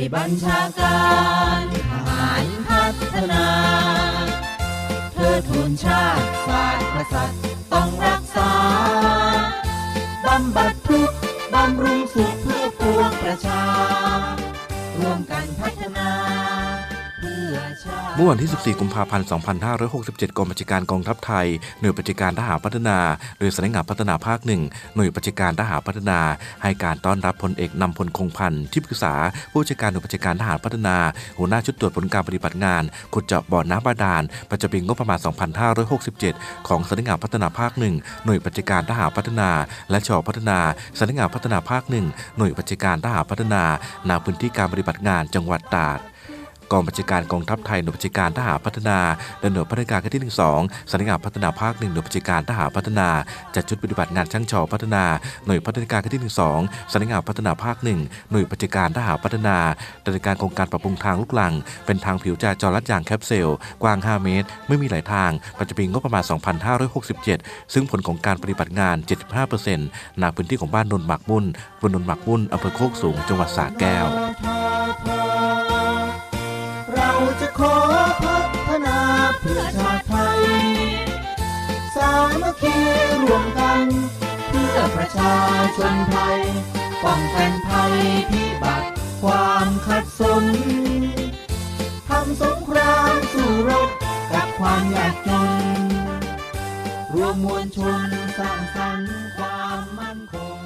วยบัญชาการทหารพัฒนา เธอทูนชาติศาสตร์กษัตริย์ต้องรักษา บำบัดทุกบำรุงสุขเพื่อปวงประชา มื่อวันที่ 14 กุมภาพันธ์ 2567กองบัญชาการกองทัพไทย หน่วยปฏิการทหารพัฒนา โดยสำนักงานพัฒนาภาคหนึ่ง หน่วยปฏิการทหารพัฒนา ให้การต้อนรับพลเอกนำพลคงพันธ์ที่ปรึกษา ผู้จัดการหน่วยปฏิการทหารพัฒนา หัวหน้าชุดตรวจผลการปฏิบัติงานขุดเจาะบ่อน้ำบาดาลประจำปีงบประมาณ 2567 ของสำนักงานพัฒนาภาคหนึ่ง หน่วยปฏิการทหารพัฒนา และชอพัฒนาสำนักงานพัฒนาภาคหนึ่ง หน่วยปฏิการทหารพัฒนาณพื้นที่การปฏิบัติงานจังหวัดตราด กองบัญชาการกองทัพไทยหน่วยบัญชาการทหารพัฒนาและหน่วยพัฒนาการขั้นที่ 12สำนักงานพัฒนาภาคหนึ่งหน่วยบัญชาการทหารพัฒนาจัดชุดปฏิบัติงานช่างชอพัฒนาหน่วยพัฒนาการขั้นที่ 12สำนักงานพัฒนาภาคหนึ่งหน่วยบัญชาการทหารพัฒนาดำเนินการโครงการปรับปรุงทางลูกลัง เป็นทางผิวจราจรลัดยางแคปเซลกว้าง 5 เมตร ไม่มีหลายทางปัจจุบันงบประมาณ 2567 ซึ่งผลของการปฏิบัติงาน 75%ณพื้นที่ของบ้านนนหมักบุ่นบนนนหมักบุ่นอำเภอโคกสูงจังหวัดสระแก้ว ขอพัฒนาเพื่อชาติไทย สามัคคีรวมกัน เพื่อประชาชนไทย ป้องกันภัยพิบัติความขัดสนทำสงครามสู้รบกับความยากจน รวมมวลชนสร้างสรรค์ความมั่นคง